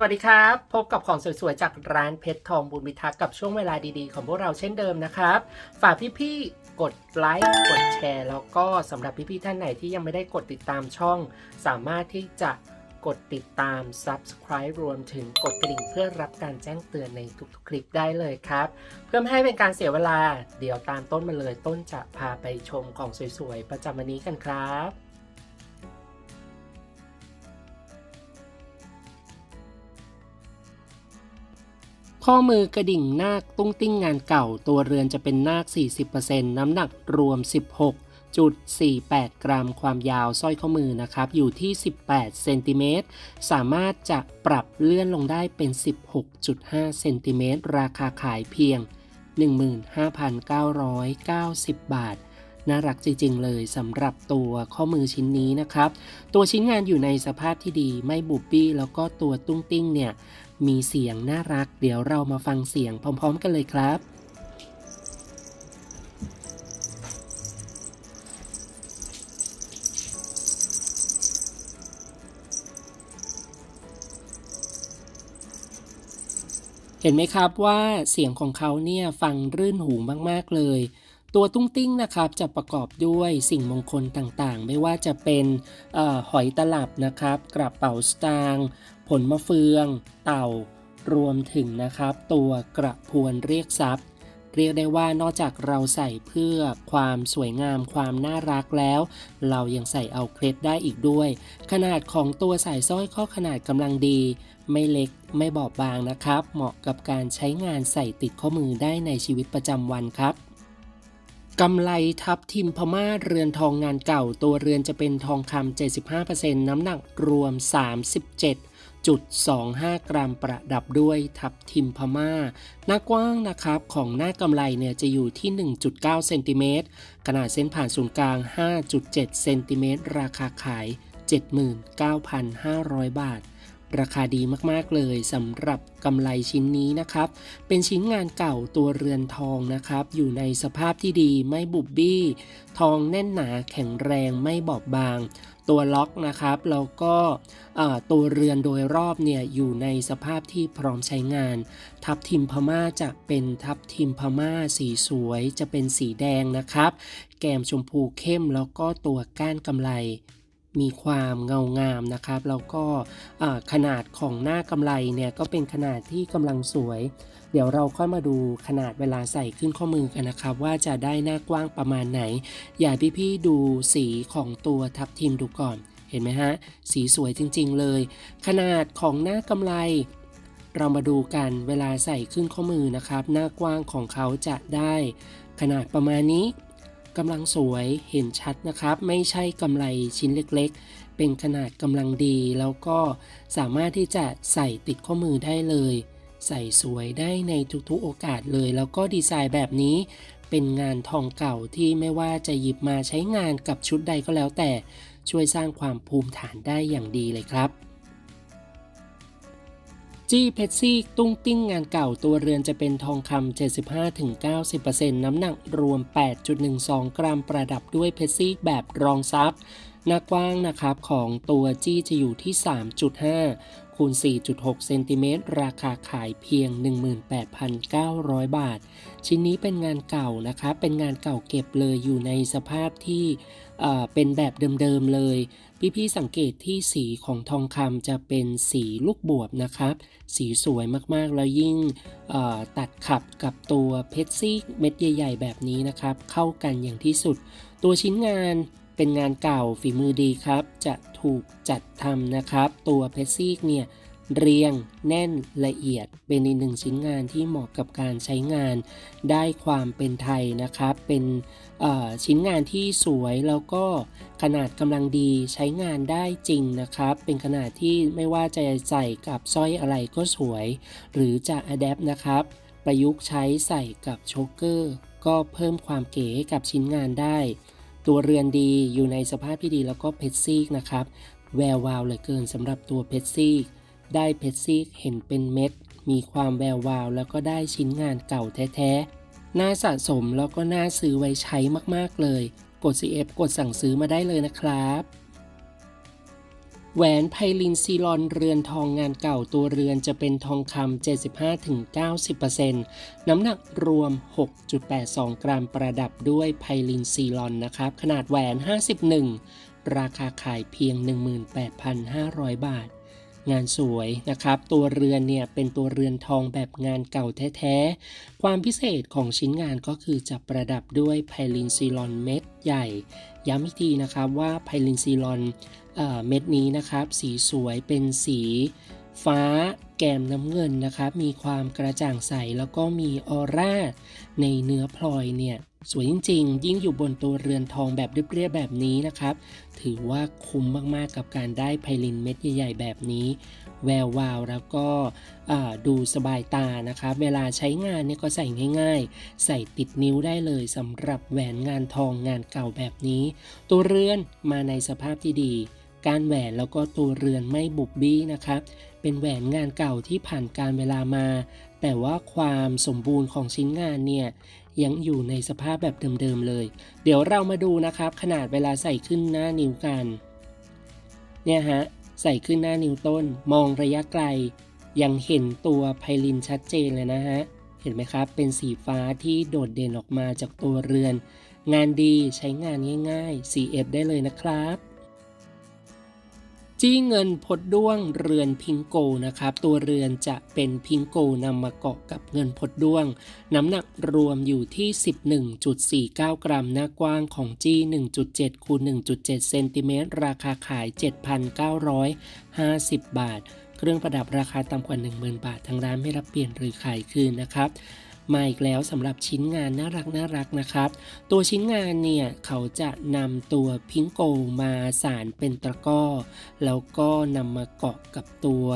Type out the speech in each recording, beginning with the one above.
สวัสดีครับ พบกับของสวยๆ จากร้านเพชรทองบุญมิทักษ์กับช่วงเวลาดีๆ ของพวกเราเช่นเดิมนะครับ ฝากพี่ๆ กดไลค์กดแชร์ แล้วก็สำหรับพี่ๆ ท่านไหนที่ยังไม่ได้กดติดตามช่อง สามารถที่จะกดติดตาม Subscribe รวมถึงกดกระดิ่งเพื่อรับการแจ้งเตือนในทุกๆ คลิปได้เลยครับ เพื่อไม่ให้เป็นการเสียเวลา เดี๋ยวตามต้นมาเลยต้นจะพาไปชมของสวยๆ ประจำวันนี้กันครับ ข้อมือกระดิ่งนาคตุ้งติ้งงานเก่า ตัวเรือนจะเป็นนาค 40%น้ำหนักรวม 16.48 กรัม ความยาวสร้อยข้อมือนะครับ อยู่ที่ 18 เซนติเมตร สามารถจะปรับเลื่อนลงได้เป็น 16.5 เซนติเมตร ราคาขายเพียง 15,990 บาทน่ารักจริงๆเลยสำหรับตัวข้อมือชิ้นนี้นะครับ ตัวชิ้นงานอยู่ในสภาพที่ดีไม่บุบบี้แล้วก็ตัวตุ้งติ้งเนี่ย มีเสียงน่ารัก เดี๋ยวเรามาฟังเสียงพร้อม ๆ กันเลยครับเห็นไหมครับว่าเสียงของเขาเนี่ยฟังรื่นหูมากๆเลย ตัวตุ้งติ้งนะครับจะประกอบด้วยสิ่งมงคลต่างๆ ไม่ว่าจะเป็นออหอยตลับนะครับกระเป๋าสตางค์ผลมะเฟือง เต่ารวมถึงนะครับ ตัวกระพวนเรียกทรัพย์ เรียกได้ว่านอกจากเราใส่เพื่อความสวยงามความน่ารักแล้ว เรายังใส่เอาเคล็ดได้อีกด้วย ขนาดของตัวสายสร้อยข้อขนาดกำลังดี ไม่เล็กไม่บอบบางนะครับ เหมาะกับการใช้งานใส่ติดข้อมือได้ในชีวิตประจำวันครับ กำไลทับทิมพม่าเรือนทองงานเก่า ตัวเรือนจะเป็นทองคำ 75%น้ำหนักรวม 37.25 กรัมประดับด้วยทับทิมพม่า หน้ากว้างนะครับของหน้ากำไลเนี่ยจะอยู่ที่ 1.9 เซนติเมตร ขนาดเส้นผ่านศูนย์กลาง 5.7 เซนติเมตร ราคาขาย 79,500 บาท ราคาดีมากๆเลยสำหรับกำไลชิ้นนี้นะครับ เป็นชิ้นงานเก่าตัวเรือนทองนะครับ อยู่ในสภาพที่ดีไม่บุบบี้ ทองแน่นหนาแข็งแรงไม่บอบบาง ตัวล็อกนะครับแล้วก็ตัวเรือนโดยรอบเนี่ยอยู่ในสภาพที่พร้อมใช้งาน ทับทิมพม่าจะเป็นทับทิมพม่าสีสวยจะเป็นสีแดงนะครับ แก้มชมพูเข้มแล้วก็ตัวก้านกำไล มีความเงางามนะครับ แล้วก็ขนาดของหน้ากำไลเนี่ยก็เป็นขนาดที่กำลังสวย เดี๋ยวเราค่อยมาดูขนาดเวลาใส่ขึ้นข้อมือกันนะครับ ว่าจะได้หน้ากว้างประมาณไหน อย่าพี่ๆดูสีของตัวทับทิมดูก่อน เห็นไหมฮะ สีสวยจริงๆเลย ขนาดของหน้ากำไล เรามาดูกันเวลาใส่ขึ้นข้อมือนะครับ หน้ากว้างของเขาจะได้ ขนาดประมาณนี้ กำลังสวยเห็นชัดนะครับ ไม่ใช่กำไลชิ้นเล็กๆ เป็นขนาดกำลังดี แล้วก็สามารถที่จะใส่ติดข้อมือได้เลย ใส่สวยได้ในทุกๆโอกาสเลย แล้วก็ดีไซน์แบบนี้เป็นงานทองเก่าที่ไม่ว่าจะหยิบมาใช้งานกับชุดใดก็แล้วแต่ช่วยสร้างความภูมิฐานได้อย่างดีเลยครับ จี้เพชซี่ตุ้งติ้งงานเก่าตัวเรือนจะเป็นทองคำ 75-90%น้ำหนักรวม 8.12 กรัมประดับด้วยเพชซี่แบบรองซับหน้ากว้างนะครับของตัวจี้จะอยู่ที่ 3.5 คูณ 4.6 เซนติเมตรราคาขายเพียง 18,900 บาท ชิ้นนี้เป็นงานเก่านะครับเป็นงานเก่าเก็บเลยอยู่ในสภาพที่เป็นแบบเดิมๆเลย พี่ๆสังเกตที่สีของทองคำจะเป็นสีลูกบวบนะครับ สีสวยมากๆ แล้วยิ่งตัดขับกับตัวเพชรซีกเม็ดใหญ่ ๆ แบบนี้นะครับ เข้ากันอย่างที่สุด ตัวชิ้นงาน เป็นงานเก่าฝีมือดีครับ จะถูกจัดทำนะครับ ตัวเพชรซีกเนี่ยเรียงแน่นละเอียดเป็นอีกหนึ่งชิ้นงานที่เหมาะกับการใช้งานได้ความเป็นไทยนะครับ เป็นชิ้นงานที่สวยแล้วก็ขนาดกำลังดีใช้งานได้จริงนะครับ เป็นขนาดที่ไม่ว่าจะใส่กับสร้อยอะไรก็สวย หรือจะอัดแอปนะครับ ประยุกต์ใช้ใส่กับโชกเกอร์ ก็เพิ่มความเก๋กับชิ้นงานได้ ตัวเรือนดีอยู่ในสภาพที่ดีแล้วก็เพชรซีกนะครับ แวววาวเหลือเกินสำหรับตัวเพชรซีกได้เพชรซีกเห็นเป็นเม็ด มีความแวววาว แล้วก็ได้ชิ้นงานเก่าแท้ๆ น่าสะสมแล้วก็น่าซื้อไว้ใช้มากๆเลย กด CF กดสั่งซื้อมาได้เลยนะครับ แหวนไพลินซีลอนเรือนทองงานเก่าตัวเรือนจะเป็นทองคำ 75-90%น้ำหนักรวม 6.82 กรัมประดับด้วยไพลินซีลอนนะครับ ขนาดแหวน 51 ราคาขายเพียง 18,500 บาท งานสวยนะครับ ตัวเรือนเนี่ยเป็นตัวเรือนทองแบบงานเก่าแท้ๆ ความพิเศษของชิ้นงานก็คือจะประดับด้วยไพลินซีลอนเม็ดใหญ่ ย้ำอีกทีนะครับว่าไพลินซีลอนเม็ดนี้นะครับ สีสวยเป็นสีฟ้าแกมน้ำเงินนะครับ มีความกระจ่างใสแล้วก็มีออร่าในเนื้อพลอยเนี่ยสวยจริง ๆ ยิ่งอยู่บนตัวเรือนทองแบบเรียบๆแบบนี้นะครับ ถือว่าคุ้มมากๆกับการได้ไพลินเม็ดใหญ่ ๆ แบบนี้ แวววาวแล้วก็ดูสบายตานะครับ เวลาใช้งานเนี่ยก็ใส่ง่ายๆ ใส่ติดนิ้วได้เลยสำหรับแหวนงานทองงานเก่าแบบนี้ ตัวเรือนมาในสภาพที่ดีการแหวนแล้วก็ตัวเรือนไม่บุบบี้นะครับ เป็นแหวนงานเก่าที่ผ่านการเวลามา แต่ว่าความสมบูรณ์ของชิ้นงานเนี่ยยังอยู่ในสภาพแบบเดิมๆเลย เดี๋ยวเรามาดูนะครับ ขนาดเวลาใส่ขึ้นหน้านิ้วกัน เนี่ยฮะ ใส่ขึ้นหน้านิวต้นมองระยะไกล ยังเห็นตัวไพลินชัดเจนเลยนะฮะ เห็นไหมครับ เป็นสีฟ้าที่โดดเด่นออกมาจากตัวเรือน งานดีใช้งานง่าย ๆ CF ได้เลยนะครับ จี้เงินพดด้วงเรือนพิงโกนะครับ ตัวเรือนจะเป็นพิงโกนำมาเกาะกับเงินพดด้วง น้ำหนักรวมอยู่ที่ 11.49 กรัม หน้ากว้างของจี้1.7คูณ1.7เซนติเมตรราคาขาย 7,950 บาท เครื่องประดับราคาต่ำกว่า 10,000 บาท ทางร้านไม่รับเปลี่ยนหรือขายคืนนะครับ มาอีกแล้วสำหรับชิ้นงานน่ารักน่ารักนะครับ ตัวชิ้นงานเนี่ยเขาจะนำตัวพิงโกมาสารเป็นตะก้อ แล้วก็นำมาเกาะกับตัว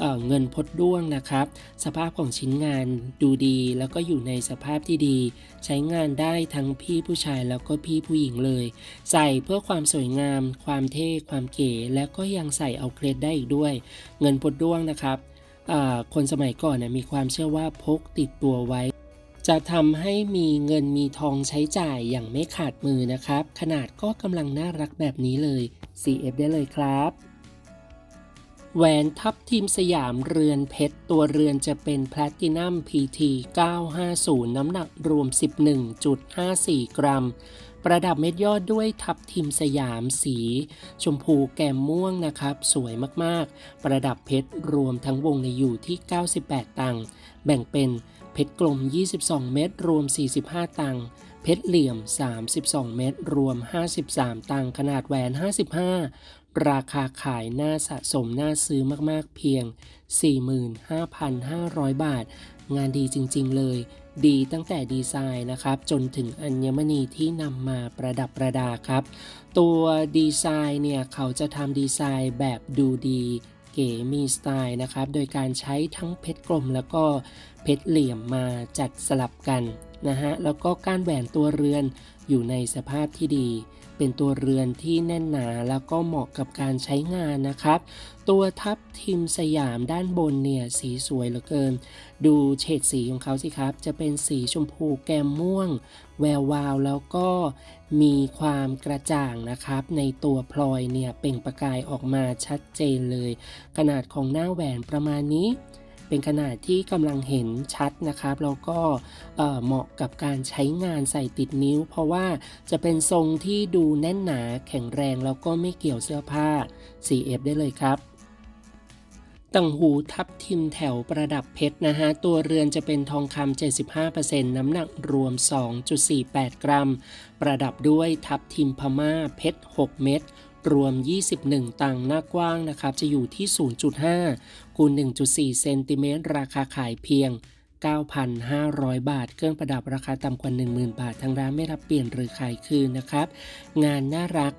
เเงินพดด้วงนะครับ สภาพของชิ้นงานดูดีแล้วก็อยู่ในสภาพที่ดี ใช้งานได้ทั้งพี่ผู้ชายแล้วก็พี่ผู้หญิงเลย ใส่เพื่อความสวยงาม ความเท่ความเก๋และก็ยังใส่เอาเครดได้อีกด้วย เงินพดด้วงนะครับคนสมัยก่อนเนี่ยมีความเชื่อว่าพกติดตัวไว้ จะทำให้มีเงินมีทองใช้จ่ายอย่างไม่ขาดมือนะครับ ขนาดก็กำลังน่ารักแบบนี้เลย CF ได้เลยครับแหวนทับทีมสยามเรือนเพชร ตัวเรือนจะเป็นแพลตินัม PT 950 น้ำหนักรวม 11.54 กรัม ประดับเม็ดยอดด้วยทับทิมสยามสี ชมพูแก้มม่วงนะครับ สวยมากๆ ประดับเพชรรวมทั้งวงในอยู่ที่ 98 ตังค์แบ่งเป็น เพชรกลม 22 เม็ดรวม 45 ตังค์เพชรเหลี่ยม 32 เม็ดรวม 53 ตังค์ขนาดแหวน 55 ราคาขายน่าสะสมน่าซื้อมากๆเพียง 45,500 บาท งานดีจริง ๆ เลย ดีตั้งแต่ดีไซน์นะครับ จนถึงอัญมณีที่นำมาประดับประดาครับ ตัวดีไซน์เนี่ย เขาจะทำดีไซน์แบบดูดี เก๋มีสไตล์นะครับ โดยการใช้ทั้งเพชรกลมแล้วก็เพชรเหลี่ยมมาจัดสลับกันนะฮะ แล้วก็กานแหวนตัวเรือนอยู่ในสภาพที่ดี เป็นตัวเรือนที่แน่นหนาแล้วก็เหมาะกับการใช้งานนะครับ ตัวทับทิมสยามด้านบนเนี่ยสีสวยเหลือเกิน ดูเฉดสีของเขาสิครับ จะเป็นสีชมพูแก้มม่วง แวววาวแล้วก็มีความกระจ่างนะครับ ในตัวพลอยเนี่ยเปล่งประกายออกมาชัดเจนเลย ขนาดของหน้าแหวนประมาณนี้ เป็นขนาดที่กำลังเห็นชัดนะครับแล้วก็เอ่อเหมาะกับการใช้งานใส่ติดนิ้ว เพราะว่าจะเป็นทรงที่ดูแน่นหนาแข็งแรงแล้วก็ไม่เกี่ยวเสื้อผ้า CF ได้เลยครับ ต่างหูทับทิมแถวประดับเพชรนะฮะ ตัวเรือนจะเป็นทองคำ 75%น้ำหนักรวม 2.48 กรัม ประดับด้วยทับทิมพม่าเพชร 6 เม็ดรวม 21ตังหน้ากว้างนะครับ จะอยู่ที่ 0.5คูณ1.4 เซนติเมตร ราคาขายเพียง 9,500 บาท เครื่องประดับราคาต่ำกว่า 10,000 บาท ทางร้านไม่รับเปลี่ยนหรือขายคืนนะครับ งานน่ารัก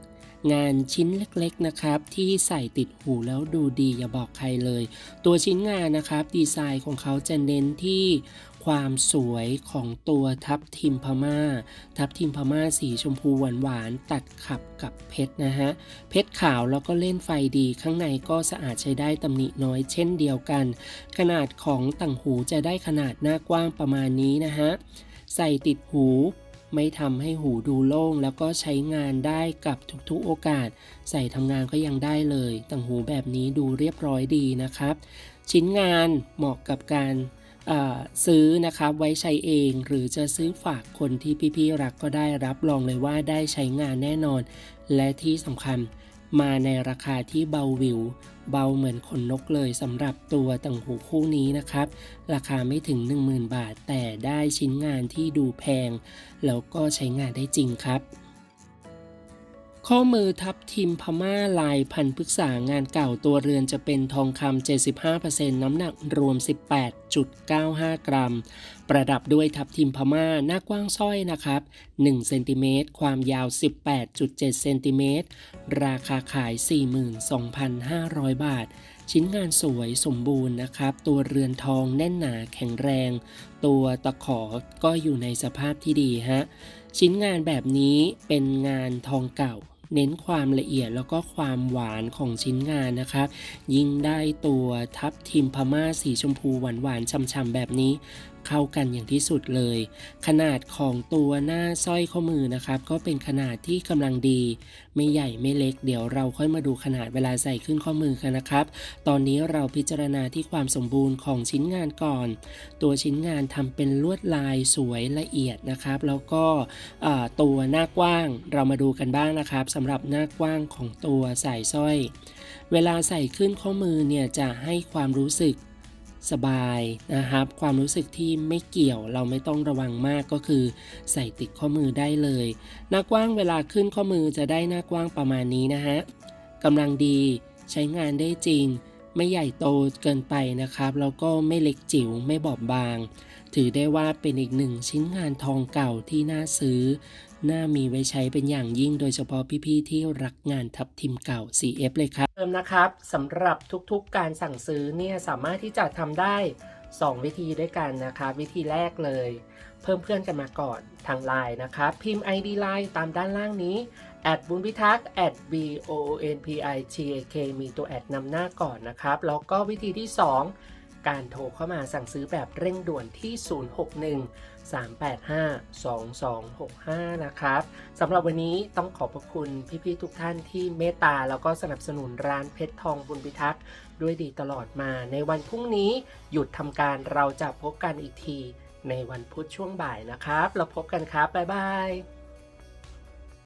งานชิ้นเล็กๆนะครับ ที่ใส่ติดหูแล้วดูดีอย่าบอกใครเลย ตัวชิ้นงานนะครับ ดีไซน์ของเขาจะเน้นที่ความสวยของตัวทับทิมพม่า ทับทิมพม่าสีชมพูหวานๆตัดขับกับเพชรนะฮะ เพชรขาวแล้วก็เล่นไฟดีข้างในก็สะอาดใช้ได้ตำหนิน้อยเช่นเดียวกัน ขนาดของต่างหูจะได้ขนาดหน้ากว้างประมาณนี้นะฮะ ใส่ติดหู ไม่ทำให้หูดูโล่ง แล้วก็ใช้งานได้กับทุกๆโอกาส ใส่ทำงานก็ยังได้เลย ต่างหูแบบนี้ดูเรียบร้อยดีนะครับ ชิ้นงานเหมาะกับการซื้อนะครับไว้ใช้เองหรือจะซื้อฝากคนที่พี่ๆรักก็ได้รับรองเลยว่าได้ใช้งานแน่นอน และที่สำคัญ มาในราคาที่เบาวิว เบาเหมือนขนนกเลยสำหรับตัวต่างหูคู่นี้นะครับ ราคาไม่ถึง 10,000 บาท แต่ได้ชิ้นงานที่ดูแพง แล้วก็ใช้งานได้จริงครับ ข้อมือทับทิมพม่าลายพันพฤกษางานเก่าตัวเรือนจะเป็นทองคำ 75%น้ำหนักรวม 18.95 กรัม ประดับด้วยทับทิมพม่าหน้ากว้างสร้อยนะครับ1เซนติเมตรความยาว 18.7 เซนติเมตรราคาขาย 42,500 บาท ชิ้นงานสวยสมบูรณ์นะครับ ตัวเรือนทองแน่นหนาแข็งแรง ตัวตะขอก็อยู่ในสภาพที่ดีฮะชิ้นงานแบบนี้เป็นงานทองเก่า เน้นความละเอียดแล้วก็ความหวานของชิ้นงานนะครับยิ่งได้ตัวทับทิมพม่าสีชมพูหวานๆช่ำๆแบบนี้ เข้ากันอย่างที่สุดเลย ขนาดของตัวหน้าสร้อยข้อมือนะครับ ก็เป็นขนาดที่กำลังดี ไม่ใหญ่ไม่เล็กเดี๋ยวเราค่อยมาดูขนาดเวลาใส่ขึ้นข้อมือกันนะครับ ตอนนี้เราพิจารณาที่ความสมบูรณ์ของชิ้นงานก่อน ตัวชิ้นงานทำเป็นลวดลายสวยละเอียดนะครับ แล้วก็ตัวหน้ากว้างเรามาดูกันบ้างนะครับสำหรับหน้ากว้างของตัวสายสร้อย เวลาใส่ขึ้นข้อมือเนี่ยจะให้ความรู้สึก สบายนะครับ ความรู้สึกที่ไม่เกี่ยวเราไม่ต้องระวังมากก็คือ ใส่ติดข้อมือได้เลย หน้ากว้างเวลาขึ้นข้อมือจะได้หน้ากว้างประมาณนี้นะฮะกำลังดีใช้งานได้จริง ไม่ใหญ่โตเกินไปนะครับ แล้วก็ไม่เล็กจิ๋วไม่บอบบาง ถือได้ว่าเป็นอีกหนึ่งชิ้นงานทองเก่าที่น่าซื้อ น่ามีไว้ใช้เป็นอย่างยิ่งโดยเฉพาะพี่ๆที่รักงานทับทิมเก่า CF เลยครับเติมนะครับสำหรับทุกๆการสั่งซื้อเนี่ยสามารถที่จะทำได้ 2 วิธีด้วยกันนะครับ วิธีแรกเลย เพิ่มเพื่อนกันมาก่อนทางไลน์นะครับ พิมพ์ ID Line ตามด้านล่างนี้แอดบุญพิทักษ์ b o o n p i t a k มีตัวแอดนำหน้าก่อนนะครับ แล้วก็วิธีที่ 2 การโทรเข้ามาสั่งซื้อแบบเร่งด่วนที่ 061 385 2265 นะครับสำหรับวันนี้ต้องขอบพระคุณพี่ๆทุกท่านที่เมตตาแล้วก็สนับสนุนร้านเพชรทองบุญพิทักษ์ด้วยดีตลอดมา ในวันพรุ่งนี้หยุดทำการเราจะพบกันอีกที ในวันพุธช่วงบ่ายนะครับ เราพบกันครับ บ๊ายบาย